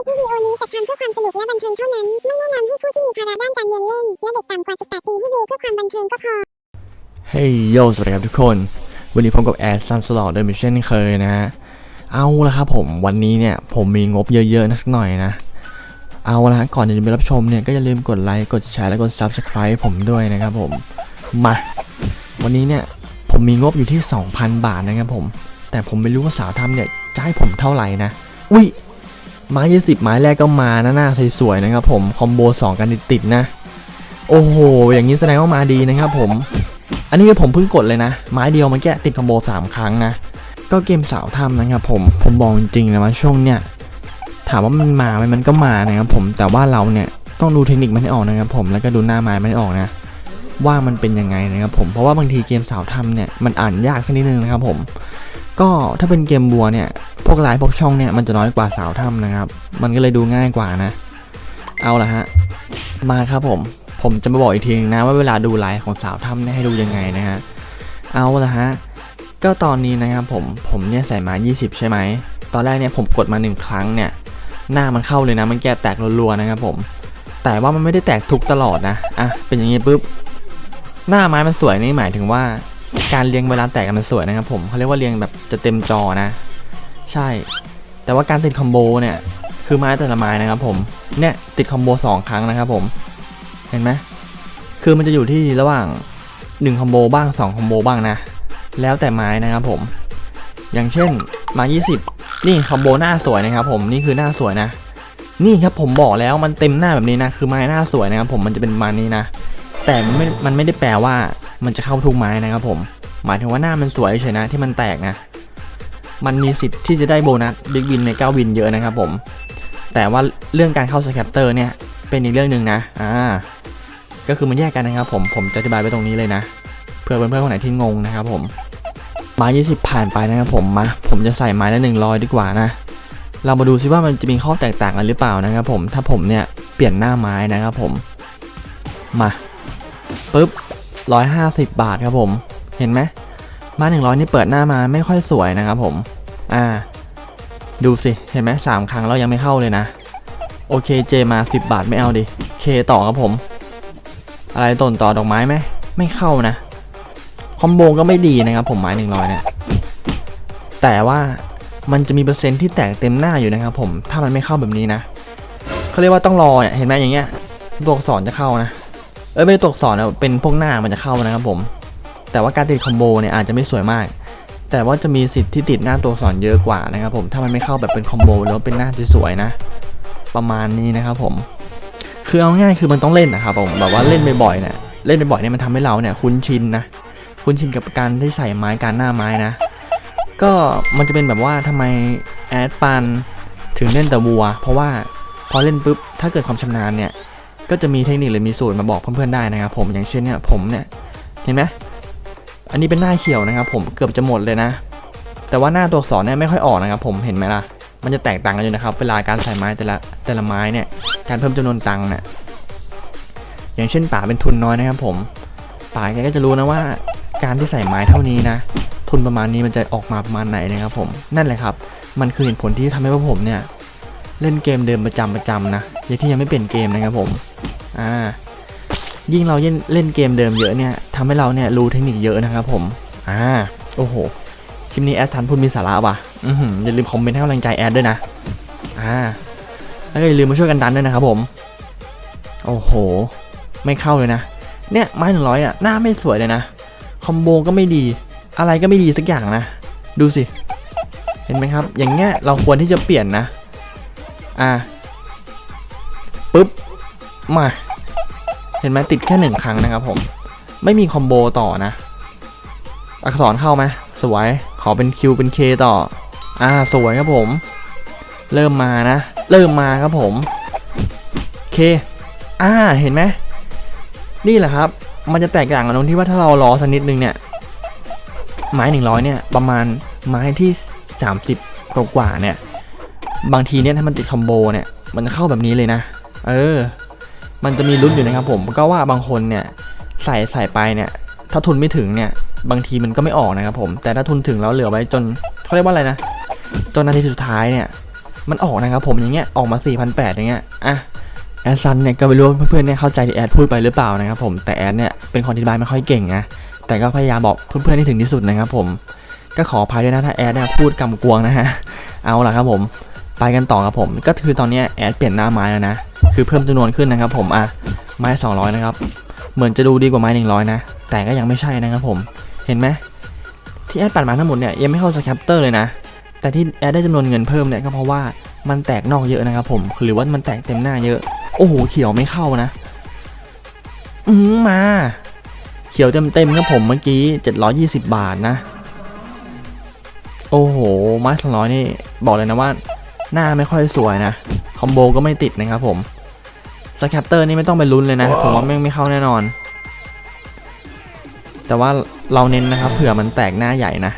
ลิปวิดีโอนี้จัดทำเพื่อความสนุกและบันเทิงเท่านั้น ไม่แนะนำให้ผู้ที่มีภาระด้านการเงินเล่น และเด็กต่ำกว่า 18 ปีให้ดูเพื่อความบันเทิงก็พอ เฮ้ยโยสวัสดีครับทุกคน วันนี้พบกับแอสซันสลอดเดิมเช่นเคยนะฮะ เอาละครับผมวันนี้เนี่ยผมมีงบเยอะๆ นักหน่อยนะ เอาละฮะก่อนจะไปรับชมเนี่ยก็อย่าลืมกดไลค์ กดแชร์ และกด Subscribe ผมด้วยนะครับผม มา วันนี้เนี่ยผมมีงบอยู่ที่ 2,000 บาทนะครับผม แต่ผมไม่รู้ว่าสาวทำเนี่ยจะให้ผมเท่าไหร่นะ อุ้ย ไม้ยี่สิบไม้แรกก็มานะหน้าสวยๆนะครับผมคอมโบ2กันติดๆนะ โอ้โห อย่างนี้แสดงว่ามาดีนะครับผม อันนี้คือผมเพิ่งกดเลยนะ ไม้เดียวมันแกะติดคอมโบสามครั้งนะ ก็เกมสาวทำนะครับผมผมบอกจริงๆนะว่าช่วงเนี้ยถามว่ามันมาไหมมันก็มานะครับผมแต่ว่าเราเนี่ยต้องดูเทคนิคมันให้ออกนะครับผมแล้วก็ดูหน้าไม้มันให้ออกนะ ว่ามันเป็นยังไงนะครับผมเพราะว่าบางทีเกมสาวทำเนี่ยมันอ่านยากสักนิดนึงนะครับผม ก็ถ้าเป็นเกมบัวเนี่ย พวกลน์พวกช่องเนี่ยมันจะน้อยกว่าสาวทำนะครับ มันก็เลยดูง่ายกว่านะ เอาละฮะ มาครับผม ผมจะมาบอกอีกทีนึงนะว่าเวลาดูไลฟ์ของสาวถ้ำเนี่ยให้ดูยังไงนะฮะ เอาละฮะ ก็ตอนนี้นะครับผม ผมเนี่ยใส่มา 20 ใช่ไหม ตอนแรกเนี่ยผมกดมา 1 ครั้งเนี่ย หน้ามันเข้าเลยนะ มันแกะแตกรัวๆนะครับผม แต่ว่ามันไม่ได้แตกทุกตลอดนะ อะ เป็นอย่างนี้ปุ๊บ หน้าไม้มันสวยนี่หมายถึงว่า การเรียงเวลาแตกมันสวยนะครับผมเขาเรียกว่าเรียงแบบจะเต็มจอนะ ใช่ แต่ว่าการติดคอมโบเนี่ยคือไม้แต่ละไม้นะครับผมเนี่ยติดคอมโบสองครั้งนะครับผมเห็นไหมคือมันจะอยู่ที่ระหว่าง1คอมโบบ้าง2คอมโบบ้างนะ แล้วแต่ไม้นะครับผม อย่างเช่นไมา20 นี่คอมโบหน้าสวยนะครับผมนี่คือหน้าสวยนะ นี่ครับผมบอกแล้วมันเต็มหน้าแบบนี้นะ คือไม้หน้าสวยนะครับผมมันจะเป็นมานี้นะ แต่มันไม่มันไม่ได้แปลว่ามันจะเข้าทุกไม้นะครับผม หมายถึงว่าหน้ามันสวยเฉยนะที่มันแตกนะ มันมีสิทธิ์ที่จะได้โบนัสบิ๊กวินใน9วินเยอะนะครับผม แต่ว่าเรื่องการเข้าสแคปเตอร์เนี่ยเป็นอีกเรื่องหนึ่งนะ อ่า ก็คือมันแยกกันนะครับผม ผมจะอธิบายไว้ตรงนี้เลยนะ เพื่อเพื่อนๆคนไหนที่งงนะครับผม ไม้20 ผ่านไปนะครับผมมา ผมจะใส่ไม้ละ100 ดีกว่านะ เรามาดูซิว่ามันจะมีข้อแตกต่างกันหรือเปล่านะครับผม ถ้าผมเนี่ยเปลี่ยนหน้าไม้นะครับผม มาปุ๊บ 150 บาทครับผม เห็นไหมมา100นี่เปิดหน้ามาไม่ค่อยสวยนะครับผม อ่า ดูสิ เห็นไหมสามครั้งเรายังไม่เข้าเลยนะ โอเคเจมา10บบาทไม่เอาดิ เคต่อครับผม อะไรต้นต่อดอกไม้ไหม ไม่เข้านะ คอมโบก็ไม่ดีนะครับผมไม้หนึ่งร้อยเนี่ย แต่ว่ามันจะมีเปอร์เซ็นต์ที่แตกเต็มหน้าอยู่นะครับผม ถ้ามันไม่เข้าแบบนี้นะ เขาเรียกว่าต้องรอเนี่ย เห็นไหมอย่างเงี้ย ตัวอักษรจะเข้านะ เอ้ยไม่ตัวอักษรนะเป็นพวกหน้ามันจะเข้านะครับผม แต่ว่าการติดคอมโบเนี่ยอาจจะไม่สวยมาก แต่ว่าจะมีสิทธิ์ที่ติดหน้าตัวสอักษรเยอะกว่านะครับผมถ้ามันไม่เข้าแบบเป็นคอมโบหรือว่าเป็นหน้าที่สวยนะ ประมาณนี้นะครับผม คือเอาง่ายคือมันต้องเล่นนะครับผมแบบว่าเล่นบ่อยๆเนี่ยเล่นบ่อยๆเนี่ยมันทำให้เราเนี่ยคุ้นชินนะคุ้นชินกับการที่ใส่ไม้การหน้าไม้นะ ก็มันจะเป็นแบบว่าทำไมแอดปันถึงเล่นแต่วัว เพราะว่าพอเล่นปุ๊บถ้าเกิดความชำนาญเนี่ยก็จะมีเทคนิคหรือมีสูตรมาบอกเพื่อนๆได้นะครับผมอย่างเช่นเนี่ยผมเนี่ยเห็นไหม อันนี้เป็นหน้าเขียวนะครับ ผมเกือบจะหมดเลยนะ แต่ว่าหน้าตัวอักษรเนี่ยไม่ค่อยออกนะครับผมเห็นไหมล่ะ มันจะแตกต่างกันอยู่นะครับ เวลาการใส่ไม้แต่ละแต่ละไม้เนี่ย การเพิ่มจำนวนตังค์เนี่ย อย่างเช่นป่าเป็นทุนน้อยนะครับ ผม ป่าแกก็จะรู้นะว่า การที่ใส่ไม้เท่านี้นะ ทุนประมาณนี้มันจะออกมาประมาณไหนนะครับ ผม นั่นแหละครับ มันคือเหตุผลที่ทำให้พวกผมเนี่ย เล่นเกมเดิมประจำประจำนะยังที่ยังไม่เปลี่ยนเกมนะครับผม อ่า ยิ่งเราเล่นเล่นเกมเดิมเยอะเนี่ยทำให้เราเนี่ยรู้เทคนิคเยอะนะครับผม อ่า โอ้โห คลิปนี้แอดทันพูดมีสาระว่ะอือหืออย่าลืมคอมเมนต์ให้กำลังใจแอดด้วยนะ อ่า แล้วก็อย่าลืมมาช่วยกันดันด้วยนะครับผม โอ้โห ไม่เข้าเลยนะ เนี่ยไม้หนึ่งร้อยอะ หน้าไม่สวยเลยนะ คอมโบก็ไม่ดี อะไรก็ไม่ดีสักอย่างนะ ดูสิ เห็นไหมครับ อย่างเงี้ยเราควรที่จะเปลี่ยนนะ อ่า ปึ๊บ มา เห็นไหมติดแค่หนึ่งครั้งนะครับผม ไม่มีคอมโบต่อนะ อักษรเข้าไหมสวย ขอเป็นคิวเป็นเคต่อ อ่า สวยครับผม เริ่มมานะ เริ่มมาครับผมเคอ่า เห็นไหม นี่แหละครับ มันจะแตกต่างกันตรงที่ว่าถ้าเรารอสักนิดนึงเนี่ย ไม้หนึ่งร้อยเนี่ย ประมาณไม้ที่30กว่ากว่าเนี่ย บางทีเนี่ยถ้ามันติดคอมโบเนี่ย มันจะเข้าแบบนี้เลยนะ เออ มันจะมีลุ้นอยู่นะครับผมก็ว่าบางคนเนี่ยใส่ใส่ไปเนี่ยถ้าทุนไม่ถึงเนี่ยบางทีมันก็ไม่ออกนะครับผมแต่ถ้าทุนถึงแล้วเหลือไว้จนเขาเรียกว่าอะไรนะจนนาทีสุดท้ายเนี่ยมันออกนะครับผมอย่างเงี้ยออกมา 4,800อย่างเงี้ยอะแอดซันเนี่ยก็ไม่รู้เพื่อนๆเนี่ยเข้าใจที่แอดพูดไปหรือเปล่านะครับผมแต่แอดเนี่ยเป็นคนอธิบายไม่ค่อยเก่งนะแต่ก็พยายามบอกเพื่อนๆให้ถึงที่สุดนะครับผมก็ขออภัยด้วยนะถ้าแอดเนี่ยพูดกำกวงนะฮะเอาล่ะครับผมไปกันต่อครับผมก็คือตอนเนี้ยแอดเปลี่ยนหน้าไม้แล้วนะ คือเพิ่มจำนวนขึ้นนะครับผมอะไม้200นะครับเหมือนจะดูดีกว่าไม้100นะแต่ก็ยังไม่ใช่นะครับผมเห็นไหมที่แอดปัดมาทั้งหมดเนี่ยยังไม่เข้าสแคปเตอร์เลยนะ แต่ที่แอดได้จำนวนเงินเพิ่มเนี่ยก็เพราะว่ามันแตกนอกเยอะนะครับผมหรือว่ามันแตกเต็มหน้าเยอะ โอ้โหเขียวไม่เข้านะ อืมมา เขียวเต็มๆครับผมเมื่อกี้ 720 บาทนะ โอ้โหม้สองร้อยนี่บอกเลยนะว่า หน้าไม่ค่อยสวยนะ คอมโบก็ไม่ติดนะครับผมสแคปเตอร์นี่ไม่ต้องไปลุ้นเลยนะผมว่าไม่ไม่เข้าแน่นอน แต่ว่าเราเน้นนะครับเผื่อมันแตกหน้าใหญ่นะ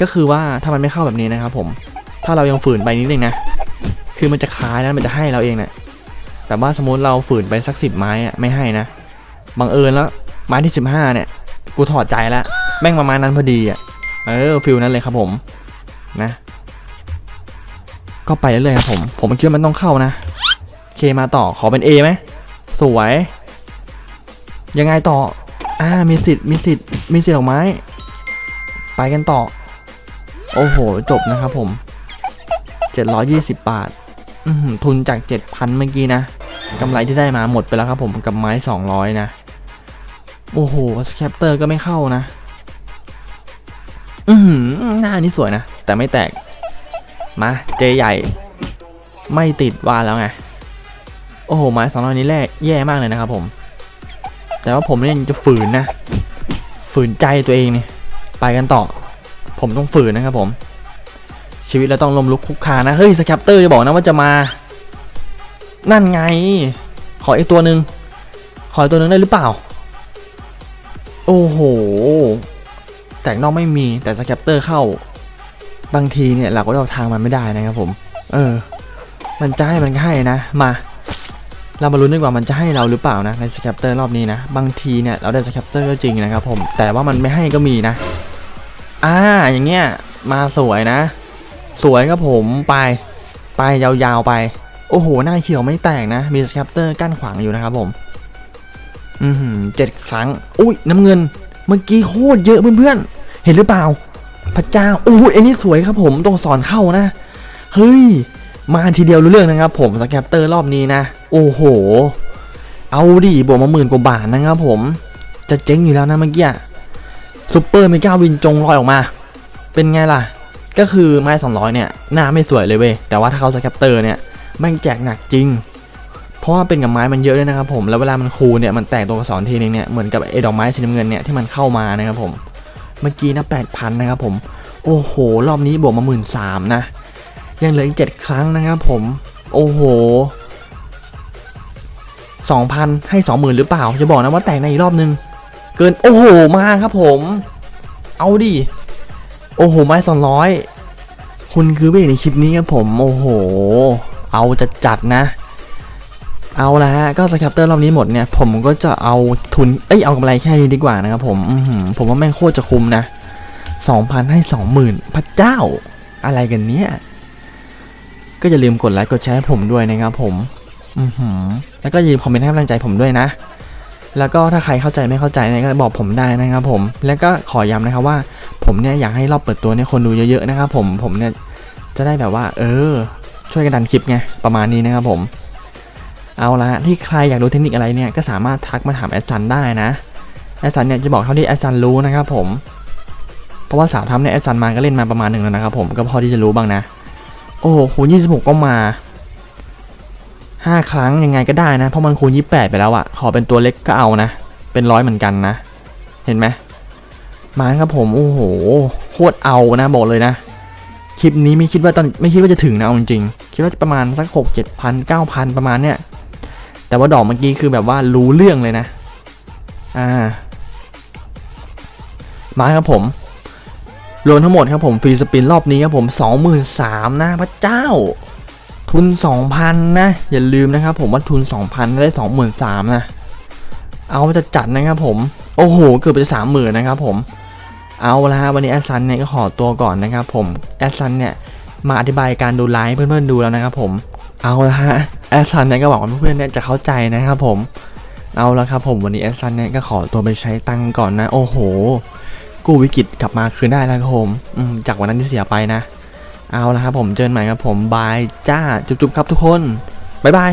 ก็คือว่าถ้ามันไม่เข้าแบบนี้นะครับผมถ้าเรายังฝืนไปนิดนึงนะ คือมันจะคล้ายแล้วมันจะให้เราเองเนะี่ยแต่ว่าสมมติเราฝืนไปสักสิบไม้อะไม่ให้นะบังเอิญแล้วไม้ที่สิบห้าเนี่ย กูถอดใจแล้วแม่งประมาณนั้นพอดีอะเออฟิลนั้นเลยครับผมนะ ก็ไปเรื่อยๆครับผม ผมคิดว่ามันต้องเข้านะ เคมาต่อขอเป็น A ไหม สวย ยังไงต่อ อ่า มีสิทธิ์ มีสิทธิ์ มีสิทธิ์ออกไม้ ไปกันต่อ โอ้โห จบนะครับผม 720 บาท ทุนจาก 7,000 เมื่อกี้นะกำไรที่ได้มาหมดไปแล้วครับผมกับไม้ 200 นะ โอ้โหสแคปเตอร์ก็ไม่เข้านะ อือหือหน้านี่สวยนะ แต่ไม่แตก มาเจใหญ่ ไม่ติดว่าแล้วไง โอ้โหไม้สองร้อยนี้แรกแย่มากเลยนะครับผม แต่ว่าผมเนี่ยจะฝืนนะ ฝืนใจตัวเองเนี่ยไปกันต่อ ผมต้องฝืนนะครับผม ชีวิตเราต้องล้มลุกคุกคานนะ เฮ้ยสแคปเตอร์จะบอกนะว่าจะมา นั่นไง ขออีกตัวหนึ่งขออีกตัวหนึ่งได้หรือเปล่า โอ้โห แตกนอกไม่มีแต่สแคปเตอร์เข้า บางทีเนี่ยเราก็เดาทางมันไม่ได้นะครับผม เออ มันจะให้มันก็ให้นะ มา เรามาลุ้นดีกว่ามันจะให้เราหรือเปล่านะในสแคปเตอร์รอบนี้นะ บางทีเนี่ยเราได้สแคปเตอร์ก็จริงนะครับผม แต่ว่ามันไม่ให้ก็มีนะ อ่า อย่างเงี้ย มาสวยนะ สวยครับผมไป ไปยาวๆไป โอ้โห หน้าเขียวไม่แตกนะ มีสแคปเตอร์กั้นขวางอยู่นะครับผม อือหือเจ็ดครั้ง อุ้ย น้ำเงิน เมื่อกี้โคตรเยอะเพื่อนๆ เห็นหรือเปล่า พระเจ้าโอ้ยอันนี้สวยครับผมต้องสอนเข้านะ เฮ้ย มาทีเดียวรู้เรื่องนะครับผมสแคปเตอร์รอบนี้นะ โอ้โห เอาดิบวกมาหมื่นกว่าบาทนะครับผม จะเจ๊งอยู่แล้วนะเมื่อกี้ซูเปอร์เมกาวินจงลอยออกมา เป็นไงล่ะ ก็คือไม้200 เนี่ย หน้าไม่สวยเลยเว้ย แต่ว่าถ้าเขาสแคปเตอร์เนี่ยแม่งแจกหนักจริง เพราะว่าเป็นกับไม้มันเยอะด้วยนะครับผม แล้วเวลามันคูเนี่ย มันแตกตัวกระสอนทีนึงเนี่ย เหมือนกับไอ้ดอกไม้สีน้ำเงินเนี่ยที่มันเข้ามานะครับผม เมื่อกี้นะ8,000นะครับผมโอ้โห รอบนี้บวกมาหมื่นสามนะ ยังเหลืออีกเจ็ดครั้งนะครับผม โอ้โหสองพันให้สองหมื่นหรือเปล่า จะบอกนะว่าแตกในอีกรอบนึง เกิน โอ้โห มาครับผม เอาดิ โอ้โห ไม้สองร้อยคุณคือเบในคลิปนี้ครับผม โอ้โห เอาจะจัดนะ เอาละฮะก็สแคปเตอร์รอบนี้หมดเนี่ยผมก็จะเอาทุนเอ้ยเอากำไรแค่นี้ดีกว่านะครับผมผมว่าแม่งโคตรจะคุ้มนะสองพันให้สองหมื่นพระเจ้าอะไรกันเนี่ย ก็อย่าลืมกดไลค์กดแชร์ให้ผมด้วยนะครับผมอือหือแล้วก็อย่าลืมคอมเมนต์ให้กำลังใจผมด้วยนะ แล้วก็ถ้าใครเข้าใจไม่เข้าใจเนี่ยก็บอกผมได้นะครับผม แล้วก็ขอย้ำนะครับว่า ผมเนี่ยอยากให้รอบเปิดตัวเนี่ยคนดูเยอะๆนะครับผมผมเนี่ยจะได้แบบว่า เออ ช่วยกันดันคลิปไงประมาณนี้นะครับผม เอาละที่ใครอยากรู้เทคนิคอะไรเนี่ยก็สามารถทักมาถามแอดซันได้นะแอดซันเนี่ยจะบอกเท่าที่แอดซันรู้นะครับผม เพราะว่าสาวทำเนี่ยแอดซันมาก็เล่นมาประมาณหนึ่งแล้วนะครับผมก็พอที่จะรู้บ้างนะ โอ้โหคูณ26ก็มา5ครั้งยังไงก็ได้นะ เพราะมันคูณ28ไปแล้วอะขอเป็นตัวเล็กก็เอานะ เป็นร้อยเหมือนกันนะ เห็นไหมมาครับผมโอ้โหโคตรเอานะบอกเลยนะคลิปนี้ไม่คิดว่าตอนไม่คิดว่าจะถึงนะเอาจริงๆคิดว่าจะประมาณสัก6 7พัน9พันประมาณเนี้ย แต่ว่าดอกเมื่อกี้คือแบบว่ารู้เรื่องเลยนะ อ่า มาครับผมรวมทั้งหมดครับผมฟรีสปินรอบนี้ครับผม23,000นะพระเจ้า ทุน 2,000 นะ อย่าลืมนะครับผมว่าทุน 2,000 ได้ 23,000 นะ เอาจะจัดนะครับผม โอ้โห เกือบไปสามหมื่นนะครับผม เอาละฮะวันนี้แอดซันเนี่ยก็ขอตัวก่อนนะครับผมแอดซันเนี่ยมาอธิบายการดูไลฟ์เพื่อนๆดูแล้วนะครับผม เอาละฮะ แอสซันเนี่ยก็หวังว่าเพื่อนๆเนี่ยจะเข้าใจนะครับผม เอาละครับผมวันนี้แอสซันเนี่ยก็ขอตัวไปใช้ตังก่อนนะ โอ้โห กู้วิกฤตกลับมาคืนได้แล้วครับผมอืมจากวันนั้นที่เสียไปนะ เอาละครับผมเจอกันใหม่ครับผมบายจ้าจุ๊บๆครับทุกคนบ๊ายบาย